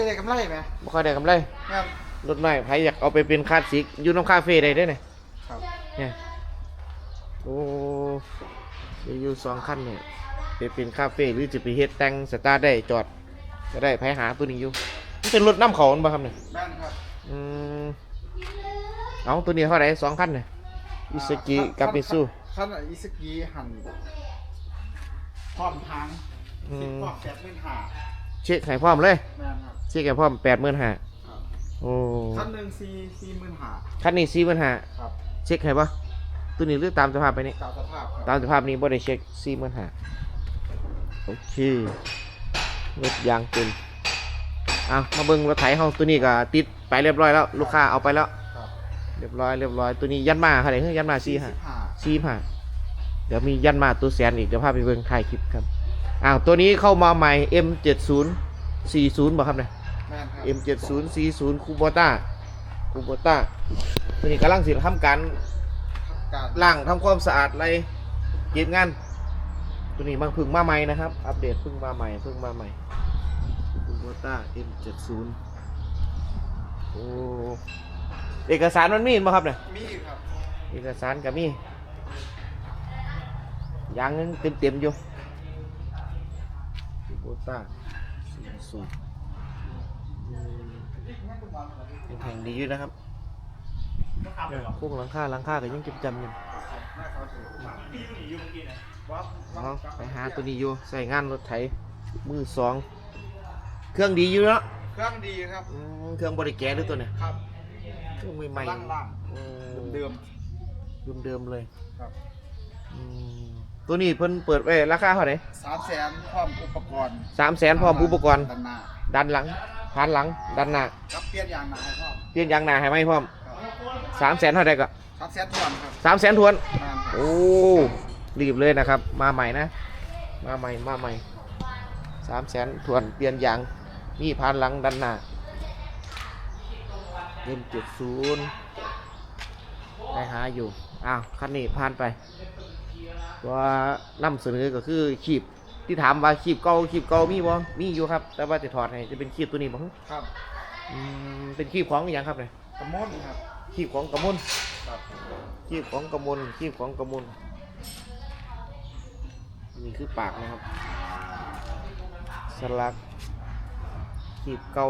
อยได้กำไรไหมบ่ค่อยได้กำไรครับรถน้อยไผอยากเอาไปเป็นคาดสิกอยู่น้ำคาเฟ่ได้เด้อเนี่ยครับเนี่ยโอ้เดี๋ยวอยู่สองคันเนี่ยไปเป็นคาเฟ่หรือจะไปเฮ็ดแต่งสตาร์ทได้จอดก็ได้ไผหาตัวนี้อยู่มันเป็นรถน้ำเขาบ่ครับเนี่ยแม่นครับอืมเอาตัวนี้เท่าไหร่สองคันเนี่ยอิสกิกับมิซูขั้นอิสกิหันพร้อมทางอืสิบมพร้อมแปดหมื่นห้า เช็คให้พร้อมเลย แม่นครับเช็คให้พร้อมแปดหมื่นห้าครับโอ้ขั้นหนึ่งสี่สี่หมื่นห้าคันนี้สี่หมื่นห้าครับเช็คให้ปะตัวนี้หรือตามสภาพไปนี่ ตามสภาพครับ ตามสภาพนี้บ่ได้เช็คสี่หมื่นห้าโอเครถยางเต็มอะมาเบิ่งรถไถเฮาตัวนี้ก็ติดไปเรียบร้อยแล้ว ลูกค้าเอาไปแล้ว ครับเรียบร้อยเรียบร้อยตัวนี้ยันมาเท่าไหร่เฮ้ยยันมาสี่ห้าสิบห้าสี่ห้าเดี๋ยวมียันมาตัวแสนอีก เดี๋ยวพาไปเบิ่งถ่ายคลิปครับ อ้าวตัวนี้เข้ามาใหม่ M70 40บ่ครับเนี่ย แม่นครับ M70 40คูโบต้าคูโบต้าตัวนี้กำลังสิทำการการล้างทำความสะอาดอะไรเก็บงาน ตัวนี้มันเพึ่งมาใหม่นะครับ อัปเดตเพึ่งมาใหม่เพึ่งมาใหม่คูโบต้า M70 โอ้เอกสารมันมีมั้ครับเนี่ย มีครับ เอกสารก็มียางเต็มเต็มๆอยู่ คูโบต้าสี่สูบยังแข็งดีอยู่นะครับเนี่ยพวกหลังคาหลังคาก็ยังเก็บจำอยู่เอาไปหาตัวนี้อยู่ใส่งานรถไถมือสอง เครื่องดีอยู่เนาะเครื่องดีครับอืมเครื่องบริแกหรือตัวเนี่ยครับเครื่องใหม่ล่างล่างๆอืมเดิมเดิมๆเลยๆครับอืม ตัวนี้เพิ่นเปิดไว้ราคาเท่าไหร่สามแสนพร้อมอุปกรณ์สามแสนพร้อมอุปกรณ์ ด้านหน้าดันหลังผ่านหลัง ดันหน้ากับเปลี่ยนยางหนาให้พร้อมเปลี่ยนยางหน้าให้ไหมพร้อมสามแสนเท่าไหร่ก็สามแสนทวนครับสามแสนทวนแม่นครับโอ้รีบเลยนะครับ มาใหม่นะ มาใหม่มาใหม่สามแสนทวนเปลี่ยนยางมีผ่านหลังดันหน้าเล่นเจ็ดศูนย์ได้หาอยู่ อ้าว คันนี้ผ่านไป ตัวนำเสนอก็คือขีบที่ถามว่าขีบเก่าขีบเก่ามีบ่มีอยู่ครับ แต่ว่าจะถอดให้จะเป็นขีบตัวนี้บ่ครับอืมเป็นขีบของอหย่างครับเนี่ยกระมนครับขีบของกระมลครับขีบของกระมลขีบของกระมลนี่คือปากนะครับสลักขีบเก่า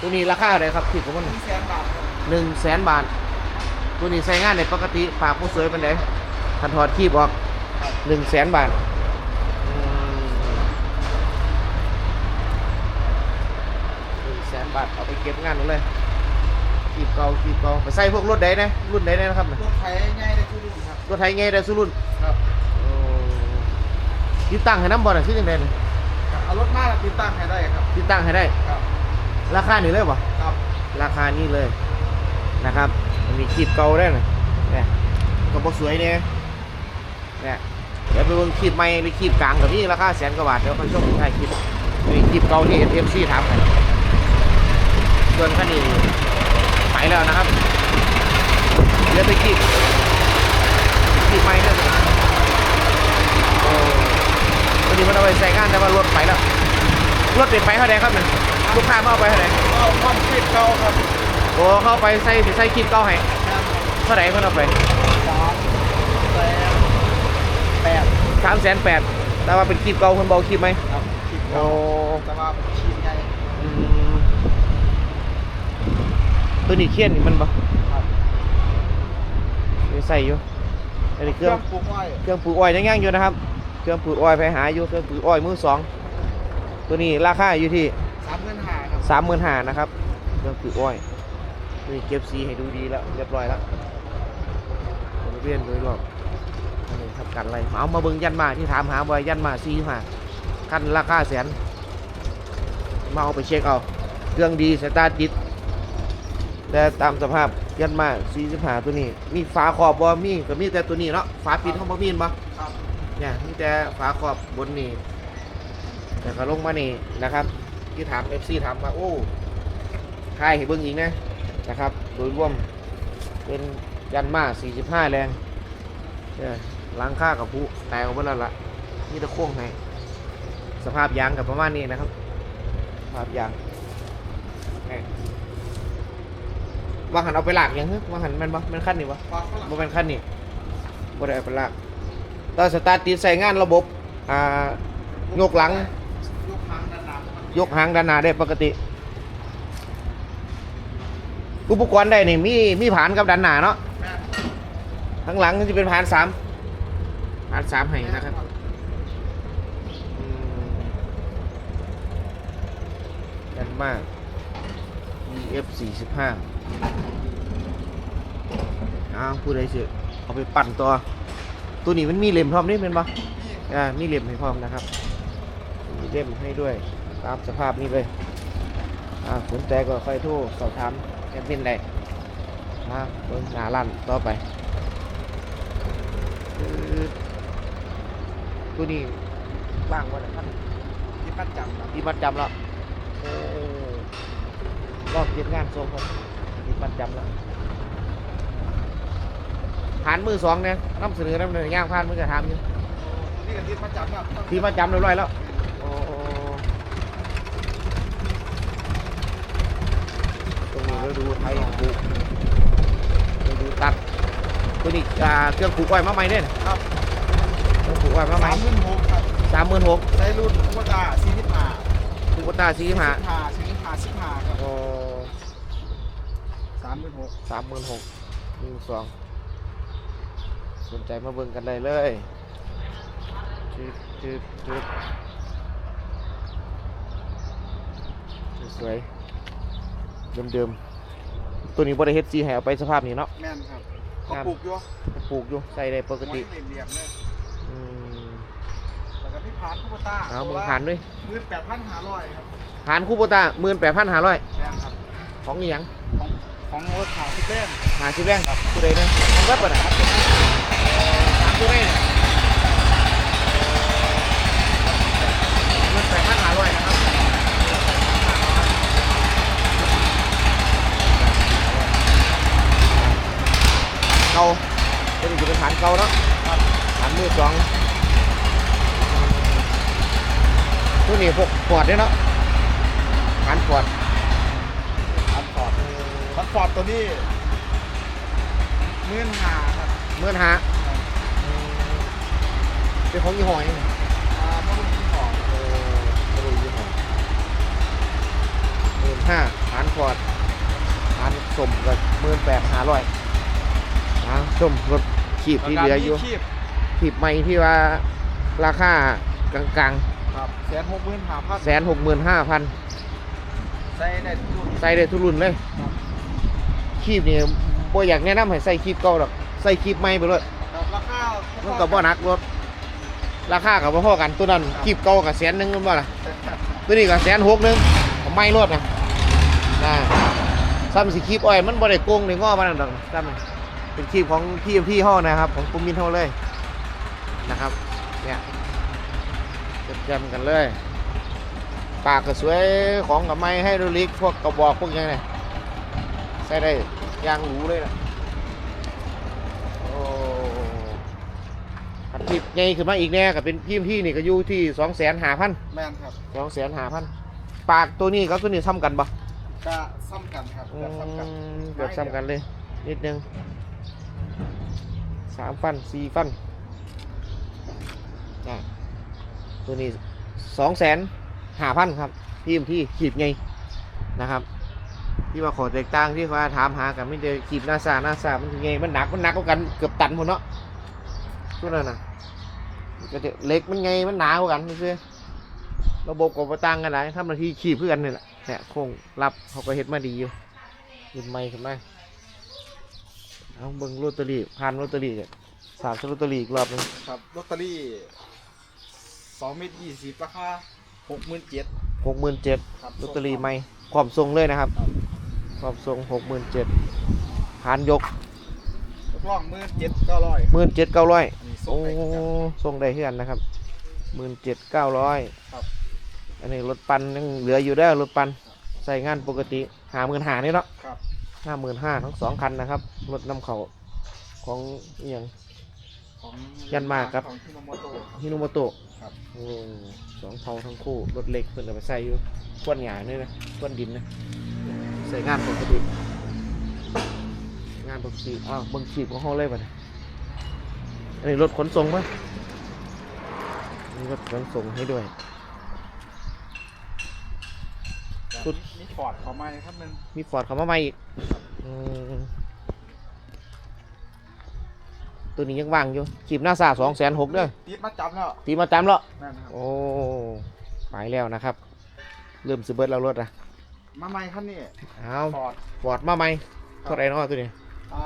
ตัวนี้ราคาอะไรครับขีบกระมลหนึ่งแสนบาทครับหนึ่งแสนบาท ตัวนี้ใช้งานในปกติปากผู้สวยเป็นไดคันถอดขีบออกหนึ่งแสนบาทอืมหนึ่งแสนบาทเอาไปเก็บงานหมดเลยขีบเก่าขีบเก่าไปใส่พวกรถใดนะรุ่นใดนะครับน่ะรถไถง่ายได้ทุกรุ่นครับรถไทยไงได้สุรุ่นครับโอ้ติดตั้งให้น้ำบอลน่ะคือยังไงน่ะเอารถมาติดตั้งให้ได้ครับติดตั้งให้ได้ครับราคานี่เลยบ่ครับ ราคานี้เลยนะครับ มันมีขีบเก่าได้น่ะเนี่ยก็บ่สวยเนี่ยเนี่ยเดี๋ยวไปเบิ่งขีบใหม่หรือขีบกลางกับนี่ราคาแสนกว่าบาทเดี๋ยวค่อยชมท้ายคลิปมีขีบเก่าที่ FMC ถามให้ส่วนคันนี้ไปแล้วนะครับเดี๋ยวไปขีบขีบใหม่เด้อโอ้ตัวนี้มันเอาไปใส่งานแต่ว่ารถไปแล้วรถเป็นไปเท่าไหร่ครับเนี่ยลูกค้ามาเอาไปเท่าไหร่เอาความคิดเก่าครับ โอ้เข้าไปใส่สิใส่คลิปเก้าให้เท่าไหร่เพิ่นเอาไปสามแสนแปดสามแสนแปดแต่ว่าเป็นคลิปเก่าเพิ่นบอกคลิปไหมครับคิดโอ้เก่าแต่ว่าเป็นชิ้นใหญ่อืมตัวนี้เขียนนี่มันบ่ครับไม่ใส่อยู่อันนี้เคเครื่รื่อองงปลูกอ้อยเครื่องปลูกอ้อยยังยังอยู่นะครับ เครื่องปลูกอ้อยไปหาอยู่เครื่องปลูกอ้อยมือสองตัวนี้ราคาอยู่ที่สามเงินหาครับสามหมื่นห้านะครับ เครื่องปลูกอ้อยตัว นี้เก็บสีให้ดูดีแล้วเรียบร้อยแล้วบริเวณโดยรอบอันนี้ทำกันอะไรเอามาเบิ่งยันมาที่ถามหาบ่อยยันมาซีมาคันราคาแสนมาเอาไปเช็คเอาเครื่องดีสตาร์ทติดแต่ตามสภาพยันมาซีสิบหาตัวนี้ มีฝาขอบบ่มีก็มีแต่ตัวนี้เนาะฝาปิดเขาบ่มีนบ่ครับเนี่ยมีแต่ฝาขอบบนนี่แต่ก็ลงมานี่นะครับ ที่ถาม FC ถามว่าโอ้ค่ายให้เบิ่งอีกนะ นะครับ โดยรวมเป็นยันมา 45 แรงเออล้างค่ากับผู้แตกออกไปแล้วล่ะนี่ตะโค้งให้สภาพยางกับประมาณนี้นะครับสภาพยางแหม่วางหันเอาไปลากยังฮึว่างหันมันบ่มันขั้นนี่บ่บ่มันขั้นนี่บ่ได้เอาไปลากตอนสตาร์ทติดใส่งานระบบอ่ายกหลัง ยกหางดานหน้าปกติยกหางด้านหน้าได้ปกติ อุปกรณ์ได้นี่มีมีผานกับด้านหน้าเนาะแม่นข้างหลังจะเป็นผานสามผานสามให้นะครับอืมด้านมาก EF 4 5อ้าวผู้ใดสิเอาไปปั่นตัว ตัวนี้มันมีเล่มพร้อมนี่เป็นปะนี่อ่า มีเล่มให้พร้อมนะครับ มีเล่มให้ด้วย ตามสภาพนี้เลย อ่าสนใจก็ค่อยโทรสอบถามแอ ดมินได้มาเบิ่งหน้าร้านต่อไปคือตัวนี้บ้างวันละพันที่ประจำครับที่มัดจำแล้วโอ้รอบเก็บงานทรงครับที่มัดจำแล้วผ่านมือสองเนี่ยนำเสนอนำเสนอย่างผ่านมือจะทำอยู่นี่ก็ที่ประจำครับที่มัดจำเรียบร้อยแล้วโอ้ ตรงนี้เราดูไทยปลูกเราดูตัดตัวนี้อ่าเครื่องปลูกอ้อยมาใหม่เนี่ยครับ เครื่องปลูกอ้อยมาใหม่สามหมื่นหกครับสามหมื่นหกใช้รุ่นคูปตาสี่สิบห้าคูปต้าสี่สิบห้าห้าสี่สิบห้าสิบห้าครับโอ้สามหมื่นหกสามหมื่นหกหนึ่งสองสนใจมาเบิ่งกันได้เลยจึ๊บจึ๊บจึ๊บสวยๆเดิมๆ ตัวนี้บริเฮ็ดซีให้เอาไปสภาพนี้เนาะ แม่นครับเขาปลูกอยู่ปลูกอยู่ใส่ได้ปกติหัวเหลี่ยมๆเลยอืมแล้วก็พี่พานคูปตาเอามึงผ่านด้วยหมื่นแปดพันห้าร้อยครับผ่านคูโบตาหมื่นแปดพันห้าร้อยแม่นครับ ของอีหยังของของรถขาวที่เล่นหาชิแรงผู้ใดนะของเว็บอะนะครับถามผู้ใดเนี่ยหมื่นแปดพันห้าร้อยนะครับเก่าตัวนี้จะเป็นฐานเก่าเนาะฐานมือสองตัวนี้พวกปอดเนี่ยเนาะฐานปอดอันฟอร์ดอันฟอร์ดตัวนี้หมื่นห้าครับเมื่อนหาเป็นของยี่ห้อยังอ่าพ่อลุงที่ของเออไม่รู้ยี่ห้อหมื่นห้าฐานฟอร์ดฐานสมกับหมื่นแปดห้าร้อย ฐานสมรถขีบที่เหลืออยู่คีบขีบใหม่ที่ว่าราคากลางครับแสนหกหมื่นห้าพันๆแสนหกหมื่นห้าพันใส่ได้ทุกรุ่นใส่ได้ทุกรุ่นเลยครับขีบนี่บ่อยากแนะนำให้ใส่ขีบเก่าหรอกใส่ขีบใหม่ไปเลยครับราคามันก็บ่หนักรถราคากับบ่พอกันตัวนั้นขีบเก่ากับแสนหนึงมันบ่ล่ะตัวนี้ก็แสนหกหนึงผมไม่รถนะนะซ้ำสิคีบอ้อยมันบ่ได้โกงในง้อมันนั่นดอกซ้ำนี่ เป็นคีบของพี่พี่ห้อนะครับ ของปุมมินเท่าเลยนะครับ เนี่ยเต็มๆกันเลย ปากก็สวยของกับไม้ให้ดูลิกพวกกระบอกพวกยังไงใส่ได้ยางหรูเลยนะโอ้ขัดทิบใหญ่ขึ้นมาอีกแน่กับเป็นพี่พี่นี่ก็อยู่ที่สองแสนหาพันแม่นครับสองแสนหาพันปากตัวนี้กับตัวนี้ซ้ำกันปะก็ซ้ำกันครับอืแบบซ้ำกันมเกือบซ้ำกันเลย นิดนึง สามฟันสี่ฟันอะตัวนี้สองแสนหาพันครับพี่มที่ขีดไงนะครับ ที่ว่าขอแตกต่างที่เขาถามหากันไม่เจอขีดหน้าซาหน้าซามันไงมันหนักมันหนักกว่ากันเกือบตันหมดเนาะตัวนั้นนะก็จะเล็กมันไงมันหนากว่ากันไม่ใช่ระบบกับต่างกันหลายทำหน้าที่ขีดเพื่อนนี่แหละเนี่ยคงรับเขาก็เฮ็ดมาดีอยู่ยินไม่ขึ้นมา เอาเบิ่งลอตเตอรี่ผ่านลอตเตอรี่เนี่ยสามลอตเตอรี่อีกรอบหนึงครับลอตเตอรี่สองเม็ดยี่สิบราคาหกหมื่นเจ็ดหกหมื่นเจ็ดครับลอตเตอรี่ใหม่พร้อมส่งเลยนะครับครับพร้อมส่งหกหมื่นเจ็ดหารยกร่องหมื่นเจ็ดเก้าร้อยหมื่นเจ็ดเก้าร้อยอันนี้ส่โอ้งได้ครับส่งได้เฮือนนะครับหมื่นเจ็ดเก้าร้อยครับ อันนี้รถปันยังเหลืออยู่ได้อรถปันใส่งานปกติหาหมื่นหานี่เนาะ ครับ ห้าหมื่นห้าทั้งสองคันนะครับ รถนำเขาของอหย่างของของยันมาครับ ของฮิโนโมโตะครับ ฮิโนโมโตะครับ โอ้สองเผาทั้งคู่ รถเล็กเพิ่นเอาไปใส่อยู่ควนหยาเนี่ยนะควนดินนะ ใส่งานปกติ งานปกติ อ้าวเบิ่งขีบของห้องเลยป่ะเนี่ยอันนี้รถขนส่งปะมีรถขนส่งให้ด้วยสุด มีฟอร์ดเขามาอีกครับหนึงมีฟอร์ดเข้ามาใหม่อีกอืม ตัวนี้ยังว่างอยู่ขีบหน้าซาสองแสนหกเด้อติดมาจับแล้วตีมาจำแล้วนั่นนะครับโอ้ไปแล้วนะครับ เริ่มสิเบิดแล้วรถอะมาใหม่ครับนี่เอาฟอร์ดฟอร์ดมาใหม่เท่าไหรเนาะตัวนี้อ่า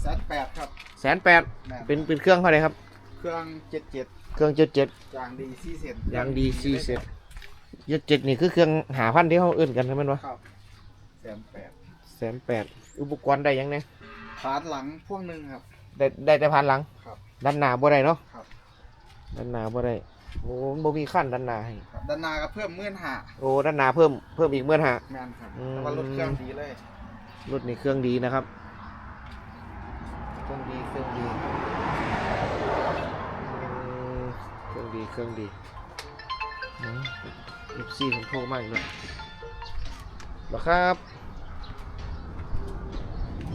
แสนแปดครับแสนแปดแม่นเป็นเป็นเครื่องเท่าไหรครับ เครื่องเจ็ดเจ็ดเครื่องเจ็ดเจ็ดยางดีซีเซนยางดีซีเซ็ตเจ็ดเจ็ดนี่คือเครื่องหาพันที่เขาเอื่นกันใช่ไหมวะครับแสนแปด แสนแปดอุปกรณ์ได้ยังไงฐานหลังพ่วงหนึ่งครับ ได้ได้แต่พันหลังครับด้านหน้าบ่ได้เนาะครับ ด้านหน้าบ่ได้โอ้มันบ่มีขั้นด้านหน้าให้ครับด้านหน้าก็เพิ่มมื่นหาโอ้ด้านหน้าเพิ่มเพิ่มอีกเมื่อหา แมนครับอืม แต่ว่ารถเครื่องดีเลยรถนี่เครื่องดีนะครับ เครื่องดีเครื่องดีอืมเครื่องดีเครื่องดีเอฟซีผมโทรมากเลยหรอครับ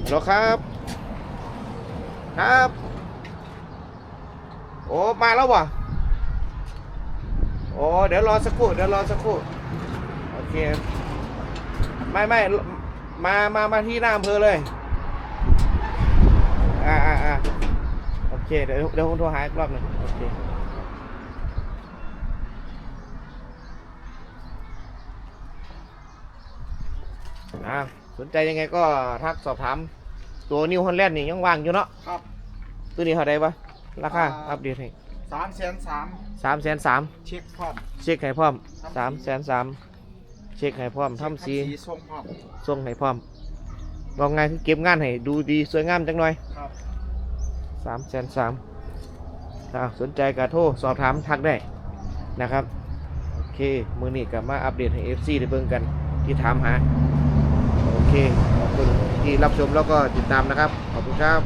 หรอครับ ครับ โอ้ มาแล้ววะโอ้ เดี๋ยวรอสักครู่ เดี๋ยวรอสักครู่ โอเค ไม่ไม่มา มา มาที่หน้าอำเภอเลย อ่าอ่าอ่าโอเค เดี๋ยวเดี๋ยวผมโทรหาอีกรอบหนึ่งโอเคอ่า สนใจยังไงก็ทักสอบถาม ตัวนิวฮอลแลนด์นี่ยังว่างอยู่เนาะครับตัวนี้เท่าไหร่ปะราคาอ่า อัปเดตให้สามแสนสามสามแสนสามเช็คพร้อม เช็คให้พร้อมทำสีสามแสนสามเช็คให้พร้อมทำสีส่งพร้อม ส่งให้พร้อมบอกไงคือเก็บงานให้ดูดีสวยงามจังหน่อยครับ สามแสนสามถ้าสนใจก็โทรสอบถามทักได้นะครับ โอเค มือนี้กลับมาอัปเดตให้ FC ได้เบิ่งกันที่ถามหาโอ เคขอบคุณที่รับชมแล้วก็ติดตามนะครับ ขอบคุณครับ